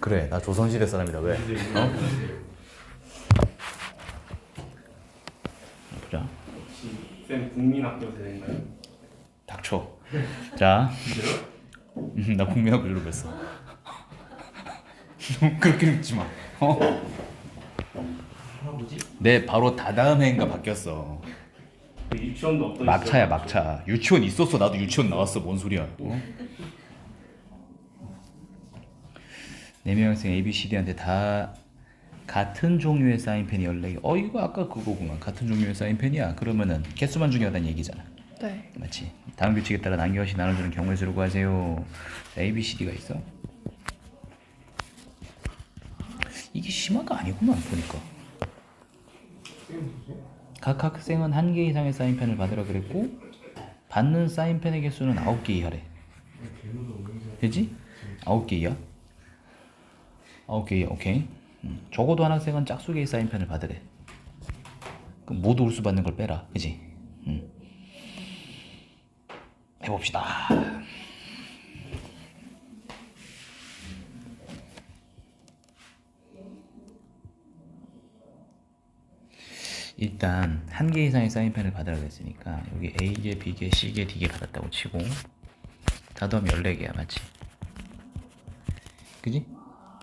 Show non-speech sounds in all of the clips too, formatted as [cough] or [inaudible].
그래 나 조선시대 사람이다 왜? 어? 보자 혹시 쌤 국민학교 세대인가요? 닥쳐 자 음, [laughs] 나 국민학교 졸업했어 [laughs] 그렇게 묻지 마 어? 내 바로 다다음 해인가 바뀌었어 그 유치원도 없던 막차야 시절 막차 유치원 있었어 나도 유치원 나왔어 뭔 소리야 어? 네 명의 학생 A, B, C, D한테 다 같은 종류의 사인펜이 14개 어 이거 아까 그거구만. 같은 종류의 사인펜이야. 그러면은 개수만 중요하다는 얘기잖아. 네. 맞지? 다음 규칙에 따라 난겨시 나눠주는 경우의 수를 구하세요. 자, A, B, C, D가 있어? 이게 심화가 아니구만 보니까. 각 학생은 한 개 이상의 사인펜을 받으라 그랬고 받는 사인펜의 개수는 9개 이하래. 되지? 9개 이하? 9개 이하 오케이 음, 적어도 한 학생은 짝수개의 사인펜을 받으래 그럼 모두 홀수 받는 걸 빼라 그지? 음. 해봅시다 일단 한 개 이상의 사인펜을 받으라 그랬으니까 여기 A개, B개, C개, D개 받았다고 치고 다 더하면 14개야 맞지? 그지?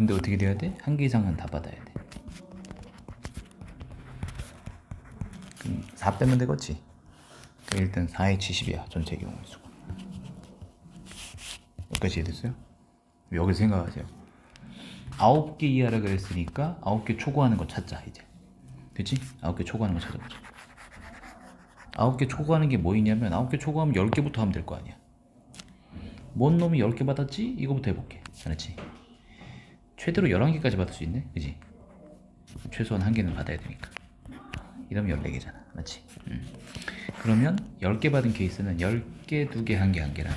근데 어떻게 돼야 돼? 한 개 이상은 다 받아야 돼 그럼 4 빼면 되겠지? 일단 4의 70이야 전체 경우의 수가 여기까지 이해됐어요? 여기서 생각하세요 9개 이하라 그랬으니까 9개 초과하는 거 찾자 이제 그치? 아홉 개 초과하는 거 찾아보자. 아홉 개 초과하는 게 뭐 있냐면 아홉 개 초과하면 열 개부터 하면 될 거 아니야. 뭔 놈이 열개 받았지? 이거부터 해볼게. 알았지? 최대로 열한 개까지 받을 수 있네, 그지? 최소한 한 개는 받아야 되니까. 이러면 열네 개잖아, 맞지? 음. 그러면 열개 받은 케이스는 열 개, 두 개, 한 개, 한 개랑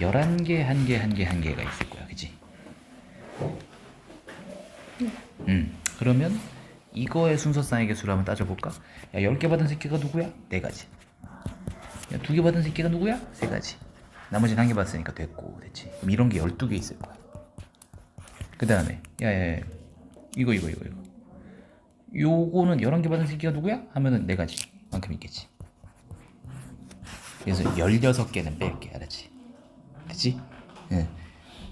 열한 개, 한 개, 한 개, 한 개가 있을 거야, 그지? 음, 그러면 이거의 순서쌍의 개수를 한번 따져볼까? 야, 10개 받은 새끼가 누구야? 네 가지. 야, 두개 받은 새끼가 누구야? 세 가지. 나머지는 한개 받았으니까 됐고, 됐지. 그럼 이런 게 12개 있을 거야. 그 다음에, 야, 야, 야, 이거, 이거, 이거, 이거. 요거는 11개 받은 새끼가 누구야? 하면은 네 가지. 만큼 있겠지. 그래서 16개는 뺄게, 알았지? 됐지? 예.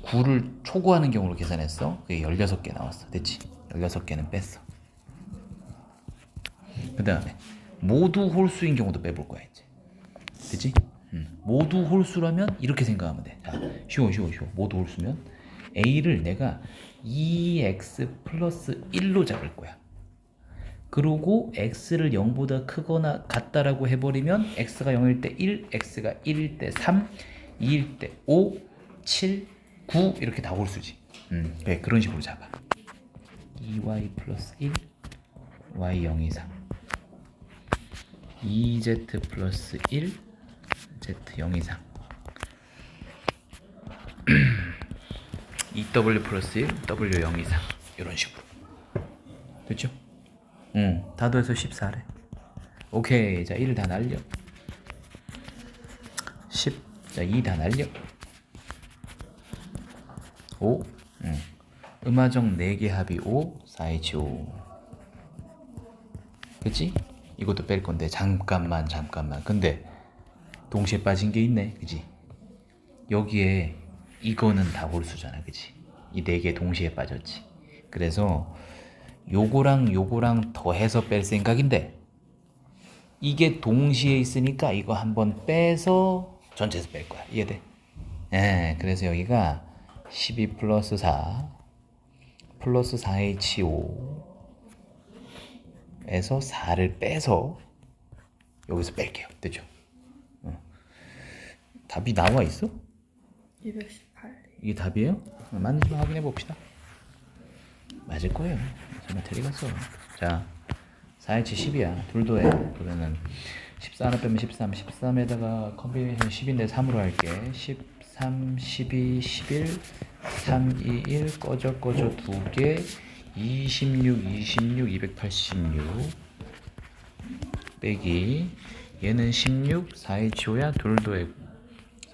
9를 초과하는 경우로 계산했어. 그게 16개 나왔어. 됐지? 16개는 뺐어. 그 다음에 모두 홀수인 경우도 빼볼 거야 이제 되지? 음. 모두 홀수라면 이렇게 생각하면 돼 자, 쉬워 쉬워 쉬워 모두 홀수면 A를 내가 2x 플러스 1로 잡을 거야. 그리고 x를 0보다 크거나 같다라고 해버리면 x가 0일 때 1, x가 1일 때 3, 2일 때 5, 7, 9 이렇게 다 홀수지. 음, 그래 그런 식으로 잡아. 2y 플러스 1 y 0 이상 2z 플러스 1 z 0 이상 2w 플러스 1 w 0 이상. 이런 식으로. 됐죠? 응, 다 더해서 14래. 오케이. 자 1을 다 날려. 10, 자 2 다 날려. 5, 응. 음화정 4개 합이 5, 4H 5 그치? 이것도 뺄 건데 잠깐만 잠깐만. 근데 동시에 빠진 게 있네. 그지? 여기에 이거는 다 홀수잖아 그지? 이네 개 동시에 빠졌지 그래서 요거랑 요거랑 더해서 뺄 생각인데 이게 동시에 있으니까 이거 한번 빼서 전체에서 뺄 거야 이해돼? 예 그래서 여기가 12 플러스 4 플러스 4H5 에서 4를 빼서 여기서 뺄게요. 어. 답이 나와 있어? 218. 이게 답이에요? 맞는지 확인해 봅시다. 맞을 거예요. 정말 틀리겠어. 자, 4H 10이야. 둘도 해. 그러면은 14 하나 빼면 13. 13에다가 컨비네이션 10인데 3으로 할게. 13, 12, 11, 3, 2, 1 꺼져 꺼져 두 개. 26, 26, 286 빼기 얘는 16, 4H5야 둘도 해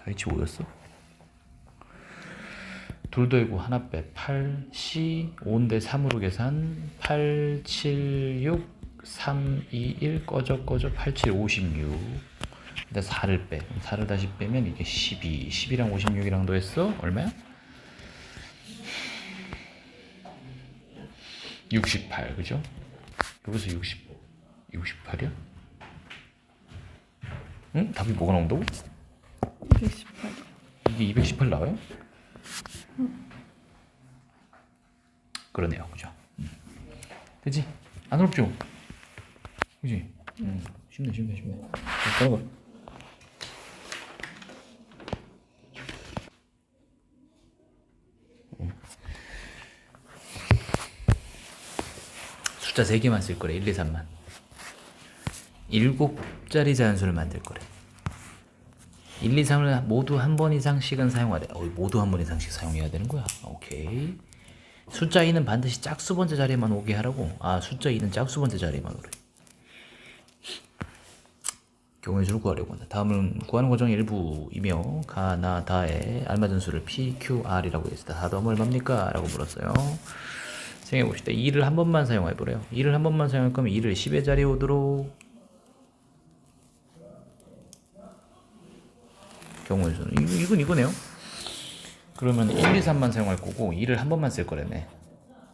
4H5였어? 둘 더하고 하나 빼 8, C 5인데 3으로 계산 8, 7, 6, 3, 2, 1 꺼져 꺼져 8, 7, 56 근데 4를 빼 4를 다시 빼면 이게 12 12랑 56이랑 더했어 얼마야? 68 그죠? 여기서 60 68이야? 응? 답이 뭐가 나온다고? 218. 이게 218 나와요? 그러네요, 그죠? 음. 그지? 안 어렵죠? 그지? 음, 쉽네, 쉽네, 쉽네. 자, 따라가. 음. 숫자 3개만 쓸 거래, 1, 2, 3만. 7자리 자연수를 만들 거래. 1, 2, 3을 모두 한 번 이상씩은 사용하래. 어, 모두 한 번 이상씩 사용해야 되는 거야. 오케이. 숫자 2는 반드시 짝수 번째 자리에만 오게 하라고. 아, 숫자 2는 짝수 번째 자리에만 오래. 경우의 수를 구하려고 한다. 다음은 구하는 과정 일부이며 가나다의 알맞은 수를 P, Q, R이라고 했을 때 다음은 얼마입니까? 라고 물었어요. 생각해 봅시다. 2를 한 번만 사용해 보래요. 2를 한 번만 사용할 거면 2를 10의 자리에 오도록 경우의 수는 이- 이건 이거네요. 그러면 1, 2, 3만 사용할 거고 2를 한 번만 쓸 거라네.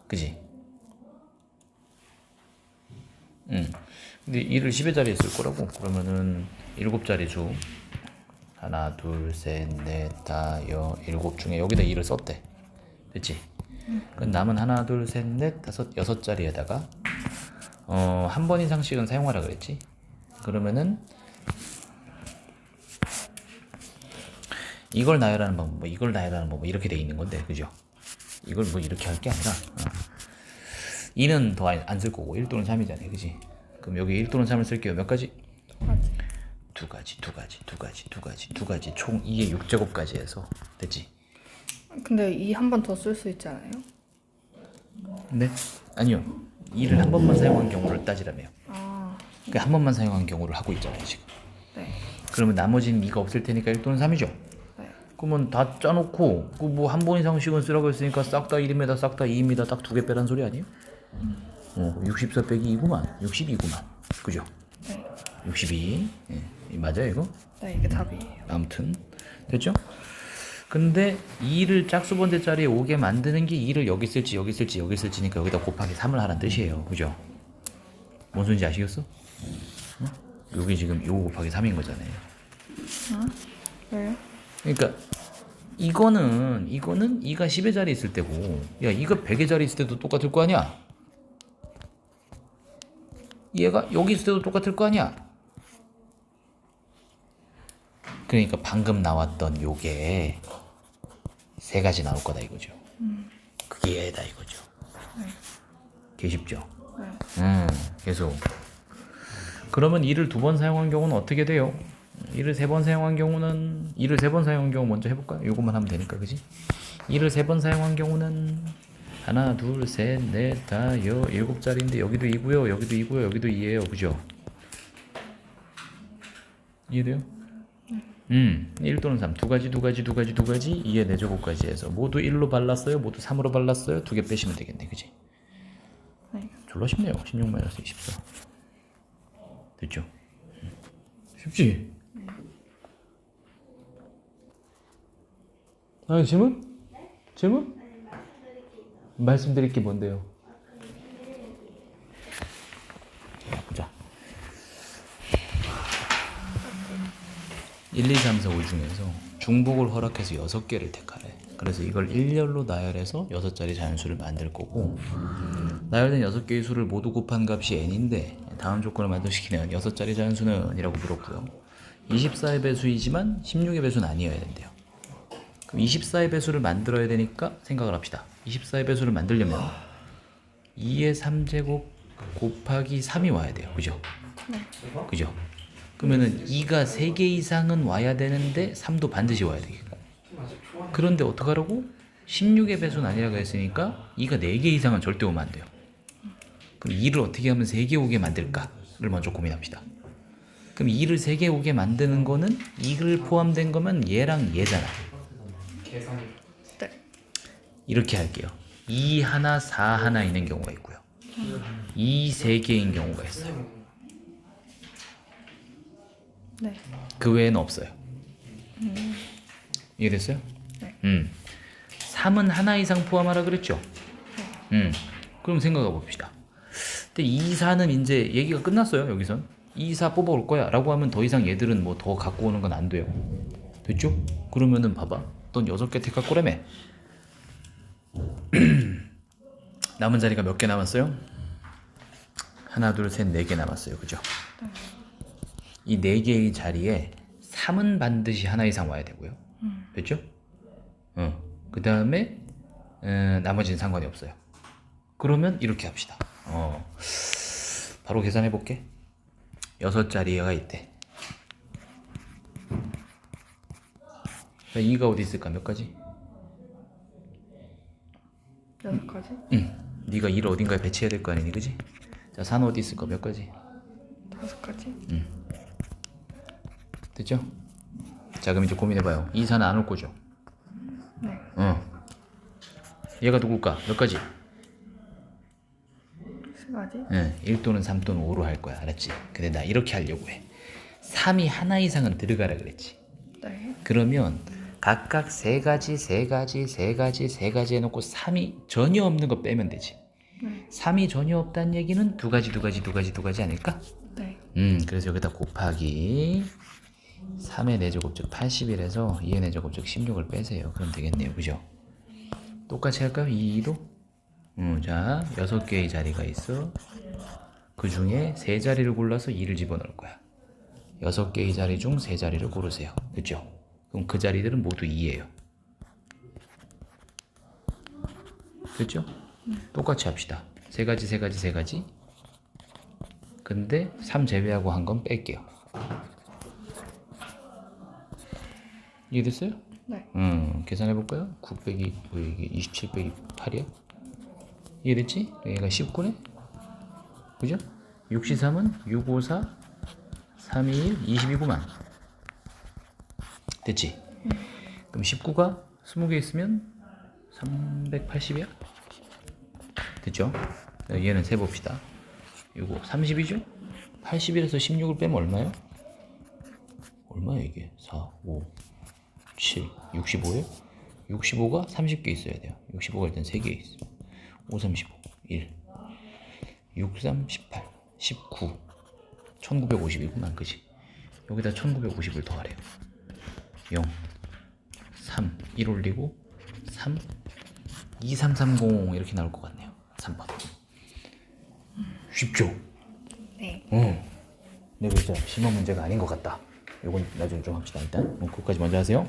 그지? 응. 근데 2를 10의 자리에 쓸 거라고. 그러면은 7자리 수 하나, 둘, 셋, 넷, 다, 여, 일곱 중에 여기다 2를 썼대. 됐지? 그럼 남은 하나, 둘, 셋, 넷, 다섯, 여섯 자리에다가 어, 한 번 이상씩은 사용하라 그랬지? 그러면은 이걸 나열하는 방법, 뭐 이걸 나열하는 방법 이렇게 돼 있는 건데, 그죠? 이걸 뭐 이렇게 할 게 아니라 어. 2는 더 안 쓸 거고 1 또는 3이잖아요, 그지? 그럼 여기 1 또는 3을 쓸게요. 몇 가지? 두 가지, 두 가지, 두 가지, 두 가지, 두 가지, 총 2의 6제곱까지 해서 됐지? 근데 이한번 더 쓸 수 있잖아요. 네? 아니요. 2를 한 번만 사용한 경우를 따지라며요. 아, 그러니까 한 번만 사용한 경우를 하고 있잖아요, 지금. 네. 그러면 나머지는 2가 없을 테니까 1 또는 3이죠? 네. 그러면 다 짜놓고 그 뭐 한 번 이상씩은 쓰라고 했으니까 싹 다 1입니다 싹 다 2입니다 딱 두 개 빼란 소리 아니에요? 어, 64 빼기 2구만 62구만 그죠? 네. 62 예. 이 맞아요 이거? 네, 이게 답이에요. 아무튼 됐죠? 근데 2를 짝수 번째 자리에 오게 만드는 게 2를 여기 쓸지 여기 쓸지 여기 쓸지니까 여기다 곱하기 3을 하라는 뜻이에요 그죠? 뭔 소리인지 아시겠어? 응? 여기 지금 요거 곱하기 3인 거잖아요 왜요? 그러니까 이거는 이거는 2가 10의 자리에 있을 때고 야 이거 100의 자리에 있을 때도 똑같을 거 아니야? 얘가 여기 있을 때도 똑같을 거 아니야? 그러니까 방금 나왔던 요게 세 가지 나올 거다 이거죠. 그게 얘다 이거죠. 개 쉽죠. 네. 음, 계속. 그러면 이를 두 번 사용한 경우는 어떻게 돼요? 이를 세 번 사용한 경우는 이를 세 번 사용한 경우 먼저 해볼까요? 요것만 하면 되니까, 그지? 이를 세 번 사용한 경우는 하나, 둘, 셋, 넷, 다, 여, 일곱 자리인데 여기도 2고요, 여기도 2고요, 여기도 2예요, 그죠? 이해돼요? 음, 1 또는 3, 두 가지, 두 가지, 두 가지, 두 가지, 2의 4제곱까지 해서 모두 1로 발랐어요, 모두 3으로 발랐어요, 두 개 빼시면 되겠네, 그지? 네. 졸라 쉽네요. 16 마이너스 24. 됐죠? 쉽지? 아, 질문? 질문? 말씀드릴 게 뭔데요? 보자. 1, 2, 3, 4, 5 중에서 중복을 허락해서 6개를 택하래. 그래서 이걸 1열로 나열해서 6자리 자연수를 만들 거고 나열된 6개의 수를 모두 곱한 값이 n인데 다음 조건을 만족시키면 6자리 자연수는 이라고 물었고요. 24의 배수이지만 16의 배수는 아니어야 된대요. 그럼 24의 배수를 만들어야 되니까 생각을 합시다. 24의 배수를 만들려면 2의 3제곱 곱하기 3이 와야 돼요. 그죠? 그죠? 그러면은 2가 3개 이상은 와야 되는데 3도 반드시 와야 되겠고 그런데 어떡하라고? 16의 배수는 아니라고 했으니까 2가 4개 이상은 절대 오면 안 돼요. 그럼 2를 어떻게 하면 3개 오게 만들까를 먼저 고민합시다. 그럼 2를 3개 오게 만드는 거는 2를 포함된 거면 얘랑 얘잖아. 네. 이렇게 할게요. 2 하나, 4 하나 있는 경우가 있고요. 2 세 개인 경우가 있어요. 네. 그 외에는 없어요. 이해됐어요? 네. 음. 3은 하나 이상 포함하라 그랬죠? 음. 그럼 생각해 봅시다. 근데 2, 4는 이제 얘기가 끝났어요, 여기선. 2, 4 뽑아올 거야. 라고 하면 더 이상 얘들은 뭐 더 갖고 오는 건 안 돼요. 됐죠? 그러면은 봐봐. 넌 6개 택 갖고 오라며. 남은 자리가 몇 개 남았어요? 하나, 둘, 셋, 네 개 남았어요. 그죠? 이 네 개의 자리에 3은 반드시 하나 이상 와야 되고요. 됐죠? 어. 그 다음에 나머지는 상관이 없어요. 그러면 이렇게 합시다. 어. 바로 계산해 볼게. 여섯 자리가 있대. 2가 어디 있을까? 몇 가지? 여섯 가지? 응. 네가 2를 어딘가에 배치해야 될 거 아니니, 그지? 자, 4는 어디 있을까? 몇 가지? 다섯 가지? 됐죠? 자, 그럼 이제 고민해봐요. 2, 4는 안 올 거죠? 네. 어. 얘가 누굴까? 몇 가지? 세 가지? 응, 1 또는 3 또는 5로 할 거야. 알았지? 근데 나 이렇게 하려고 해. 3이 하나 이상은 들어가라 그랬지. 네. 그러면 각각 세 가지, 세 가지, 세 가지, 세 가지 해놓고 3이 전혀 없는 거 빼면 되지. 네. 3이 전혀 없다는 얘기는 두 가지, 두 가지, 두 가지, 두 가지 아닐까? 네. 음, 그래서 여기다 곱하기 3의 4제곱즉 81에서 2의 4제곱즉 16을 빼세요. 그럼 되겠네요. 그죠? 똑같이 할까요? 2도? 음, 자, 6개의 자리가 있어. 그 중에 세 자리를 골라서 2를 집어넣을 거야. 6개의 자리 중세 자리를 고르세요. 그죠? 그럼 그 자리들은 모두 2예요. 그죠? 똑같이 합시다. 세 가지, 세 가지, 세 가지. 근데 3 제외하고 한 건 뺄게요. 이해됐어요? 네. 음, 계산해 볼까요? 9 빼기 뭐 이게 27 빼기 8이야? 이해됐지? 얘가 19네? 그죠? 63은 654 321 22구만. 됐지? 그럼 19가 20개 있으면 380이야? 됐죠? 자, 얘는 세 봅시다. 이거 30이죠? 81에서 16을 빼면 얼마예요? 얼마야 이게? 4, 5, 7, 65예요? 65가 30개 있어야 돼요. 65가 일단 3개 있어. 5, 3, 15, 1, 6, 3, 18, 19, 1951구만, 그지? 여기다 1950을 더하래요. 0, 3, 1 올리고 3, 2, 3, 3, 0 이렇게 나올 것 같네요. 3번. 쉽죠? 네. 어. 네, 그렇죠. 심한 문제가 아닌 것 같다. 요건 나중에 좀 합시다. 일단. 그럼 그거까지 먼저 하세요.